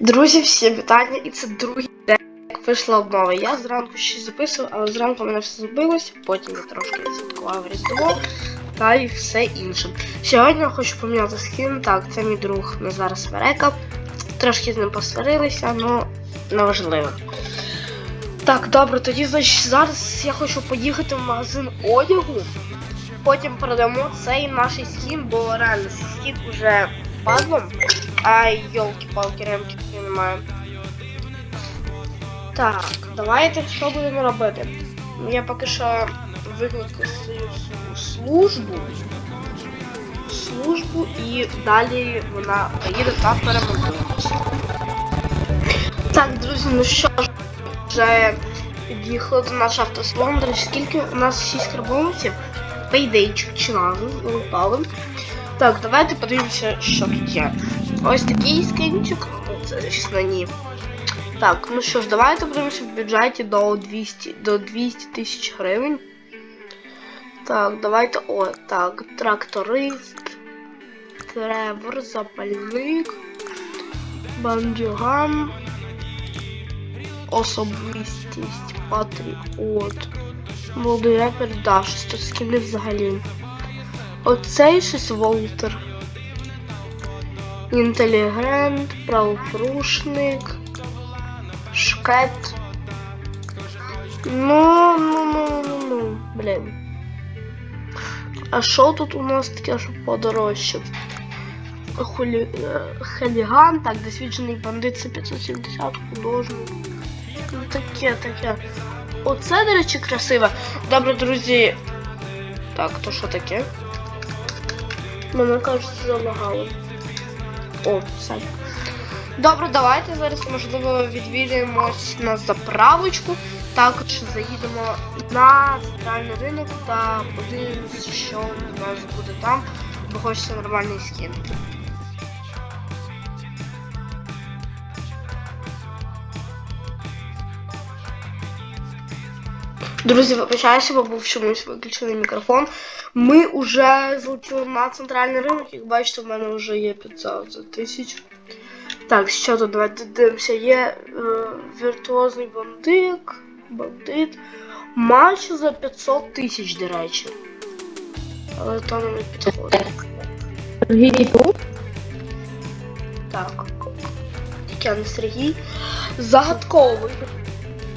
Друзі, всім вітання, і це другий день, як вийшла обнова. Я зранку ще записував, але зранку мене все забилось, потім я трошки святкував Різдво та і все інше. Сьогодні я хочу поміняти скін. Так, це мій друг Назар Смерека. Трошки з ним посварилися, але неважливо. Так, добре, тоді значить зараз я хочу поїхати в магазин одягу. Потім продамо цей наш скін, бо реально скін уже падлом. Ай, йолки-палки, ремки немає. Так, давайте що будемо робити? Я поки що викликаю свою службу. Службу і далі вона поїде та перемонтується. Так, друзі, ну що ж, вже під'їхали до. До речі, скільки у нас 6 карбонців? Пейдейчик чи назви лупали. Так, давайте подивимося, що тут є. Ось такий скинчик. Це чесно ні. Так, ну що ж, давайте подивимося в бюджеті до 200 до 200 тисяч гривень. Так, давайте. О, так, тракторист, тревор, запальник, бандюган, особистість, патріот, молодий репер, да, щось тут скини взагалі. Оцей щось Волтер. Інтелігент, правопорушник, шкет. Ну, ну, ну, ну, ну, блін. А що тут у нас таке, що подорожче? Хулі... е, Хеліган, так, досвідчений бандит це 570 художник. Ну таке, таке. Оце, до речі, красиве. Добре, друзі. Так, то що таке? Мене кажуть, залагало. О, все. Добре, давайте зараз, можливо, відвідаємось на заправочку. Також заїдемо на центральний ринок та подивимося, що у нас буде там, бо хочеться нормальний скін. Друзі, вибачаюся, бо був чомусь виключений мікрофон. Ми вже залетіли на центральний ринок, як бачите, в мене вже є 500 тисяч. Так, що тут давайте дивимося. Є е, віртуозний бандит, бандит. Матч за 500 тисяч, до речі. Але то не підходить. Сергій тут? Так. Тільки не Сергій. Загадковий.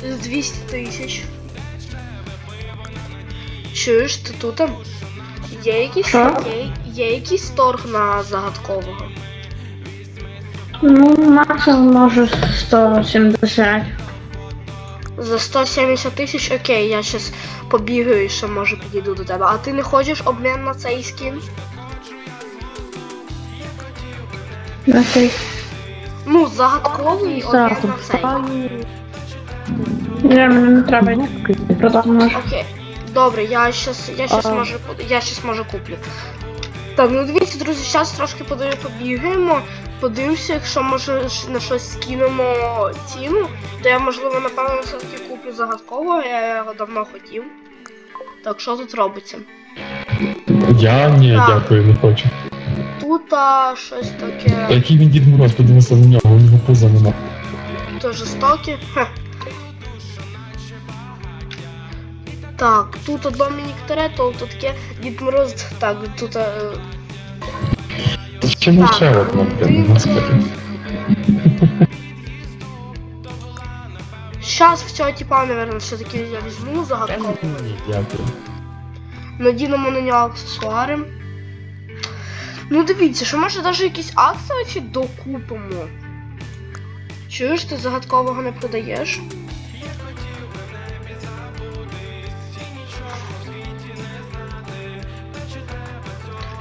З 200 тисяч. Чуєш, ти тут? Є якийсь, є, є якийсь торг на загадкового? Ну, максимум може 170. За 170 тисяч, окей, я щас побігаю і ще може підійду до тебе. А ти не хочеш обмін на цей скін? На цей Ну, загадковий обмін на цей. Ні, мені не треба продати. Окей. Добре, я щас, я щас А. може я щас може куплю. Так, ну дивіться, друзі, зараз трошки подаю, побігаємо. Подивимося, якщо може на щось скинемо ціну, то я можливо напевно все-таки куплю загадкового, я його давно хотів. Так, що тут робиться? Я ні, Так. дякую, не хочу. Тут а, щось Та таке який він Дід Мороз, подивися на нього, у нього пуза нема. то жорстоке. Хе. Так, тут Домінік Торетто, тут таке Дід Мороз. Так, тут. е, Чому Так, ще одна, господи. Щас всього типа, наверное, все-таки я візьму загадково. Ні, дякую. Надінемо на нього аксесуари. Ну дивіться, що може навіть якісь акції докупимо. Чуєш, ти загадкового не продаєш?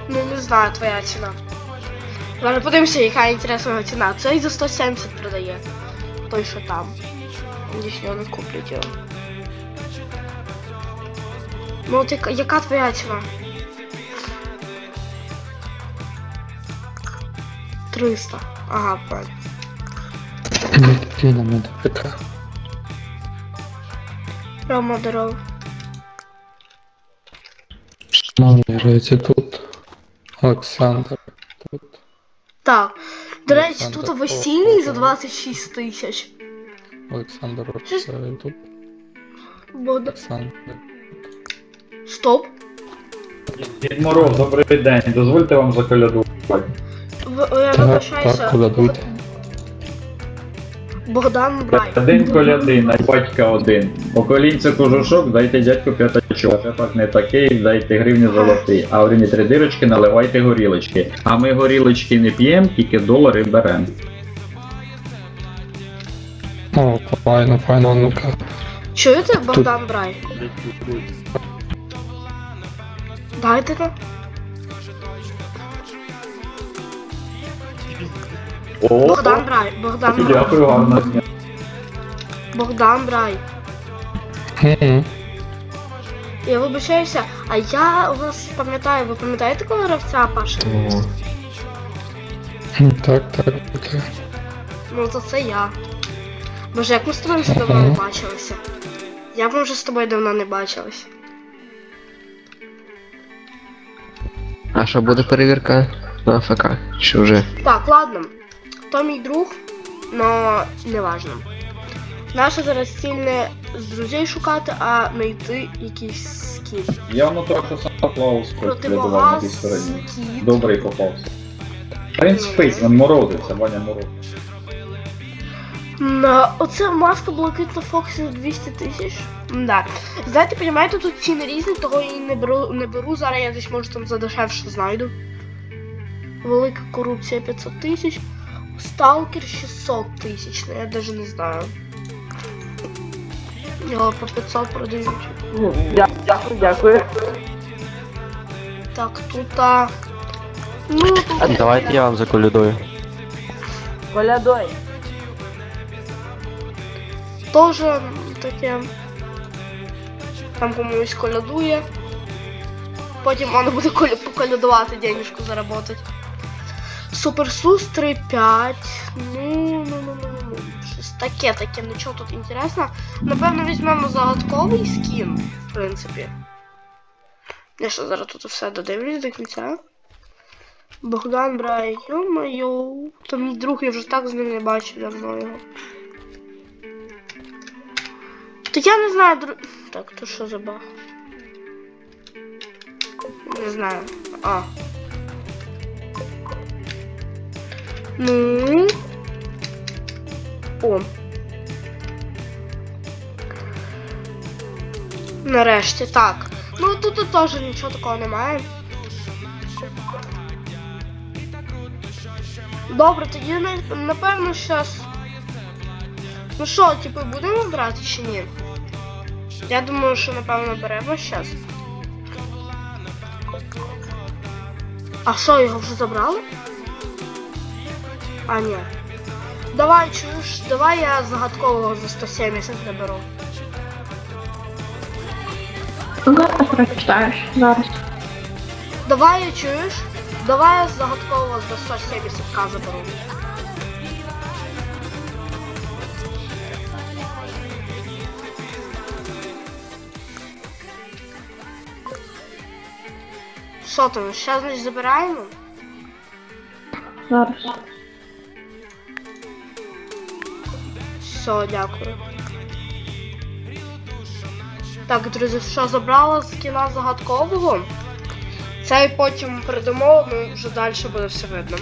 Ну не знаю, твоя ціна. Зараз подивимося, яка інтересна його ціна. Цей за 170 продає. Той, що там. Якщо не куплять його. Ну от яка, яка твоя ціна? 300. Ага, правильно. Ціна мене така. Рома здоров. Шановні грається тут. Олександр тут. Так. До речі, Олександр, тут весільний за 26 тисяч. Олександр, Щось- це Ютуб. Богдан. Олександр. Стоп. Дід Мороз, добрий день. Дозвольте вам заколядувати. В, я Так, колядуйте. Богдан Брай. Один коляди, на батька один. Поколінце кожушок, дайте дядьку п'ятачок. Репак не такий, дайте гривні золотий. А в гривні три дирочки наливайте горілочки. А ми горілочки не п'ємо, тільки долари беремо. О, файно, файно, ну-ка. Чуєте, Богдан Брай? Дайте. О, Богдан Брай. Богдан Брай. дякую, гарно. Богдан Брай. Я вибачаюся, а я вас пам'ятаю, ви пам'ятаєте, коли гравця Паша? Хм, Так, так, так. Ну то це я. Може, як ми з тобою вже давно не бачилися? Я б вже з тобою давно не бачилась. А що буде перевірка на АФК? Чи вже? Так, ладно. То мій друг, но не важно. Наша зараз ціль не з друзей шукати, а знайти якийсь скін. Явно трохи Санта-Клаус колядував на тій стороні. скіт. Добрий попався. Він спить, він морозився, Ваня морозився. На оце маска блакитна Фоксі 200 тисяч. Да. Знаєте, понімаєте, тут ціни різні, того і не беру, не беру. Зараз я десь може там задешевше знайду. Велика корупція 500 тисяч. Сталкер 600 тисяч, ну я навіть не знаю. Його по 500 продають. Дякую, дякую. Так, тут а... Ну, тут Давайте я вам заколядую. Колядой. теж таке. Там комусь колядує. Потім воно буде коля- поколядувати, денежку заработать. Суперсус 3.5. Ну, ну, ну, ну, ну, ну. Таке, таке, нічого тут інтересно. Напевно, візьмемо загадковий скін, в принципі. Я що зараз тут все додивлюсь до кінця. Богдан Брай, йо-моє. То мій друг, я вже так з ним не бачив давно його. Та я не знаю, дру... Так, то що за баг? Не знаю. А. Ну. О. Нарешті, так. Ну тут, теж нічого такого немає. Добре, тоді напевно щас. Ну що, типу, будемо брати чи ні? Я думаю, що напевно беремо щас. А що, його вже забрали? А, ні. Давай, чуєш, давай я загадкового за 170 заберу. Зараз прочитаєш. Зараз. Давай, чуєш? Давай я загадкового за 170к заберу. Що там, ще значить забираємо? Зараз. Все, дякую. Так, друзі, що забрала з кіна загадкового? Це і потім передамо, ну вже далі буде все видно.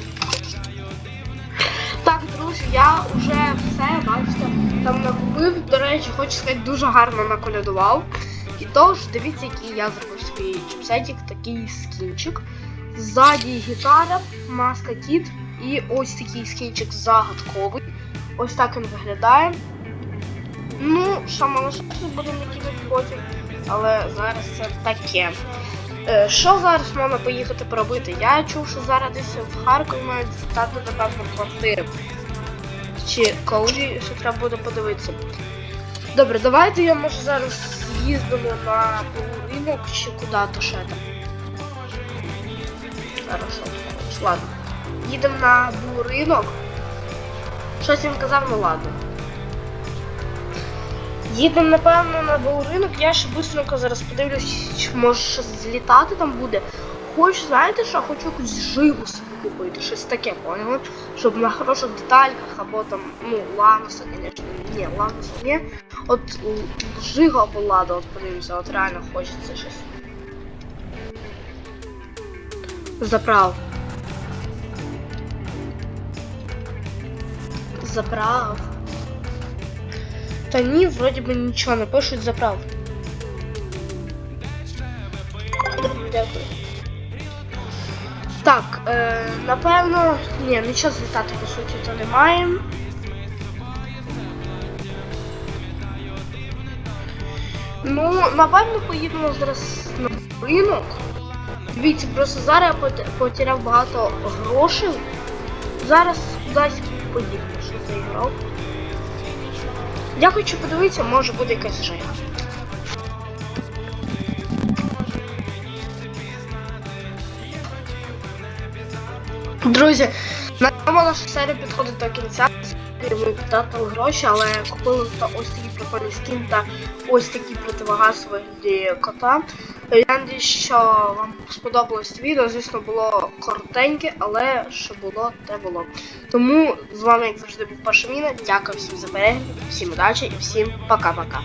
Так, друзі, я вже все, бачите, там накупив. До речі, хочу сказати, дуже гарно наколядував. І тож, дивіться, який я зробив свій чіпсетик, такий скінчик. Ззаді гітара, маска кіт і ось такий скінчик загадковий. Ось так він виглядає. Ну, шамалашки будемо кидати потім, але зараз це таке. Е, Що зараз можна поїхати поробити? Я чув, що зараз десь в Харкові мають здати, напевно, квартири. Чи коли ще треба буде подивитися. Добре, давайте я може зараз їздимо на ринок чи куди-то ще там. Хорошо, ладно. Їдемо на ринок. Щось він казав, ну ладно. Їдемо, напевно, на ринок. Я ще быстренько зараз подивлюсь, може щось злітати там буде. Хочу, знаєте що, хочу якусь живу собі купити. Щось таке, поняли? Щоб на хороших детальках або там, ну, Лануса, звісно, ні, Лануса ні. От Жига або Лада, от подивимося, от реально хочеться щось. Заправ. Заправ. Та ні, вроді би нічого не пишуть заправ. Дякую. Так, е, напевно, ні, нічого злітати по суті то немає. Ну, напевно, поїдемо зараз на ринок. Дивіться, просто зараз я потеряв багато грошей. Зараз кудись поїду, що заіграв. Я хочу подивитися, може буде якась жига. Друзі, на цьому наша серія підходить до кінця. Ми потратили гроші, але купили та ось такий прикольний скін та ось такий противогаз вигляді кота. Я надіюсь, що вам сподобалось відео. Звісно, було коротеньке, але що було, те було. Тому з вами, як завжди, був Паша Міна. Дякую всім за перегляд, всім удачі і всім пока-пока.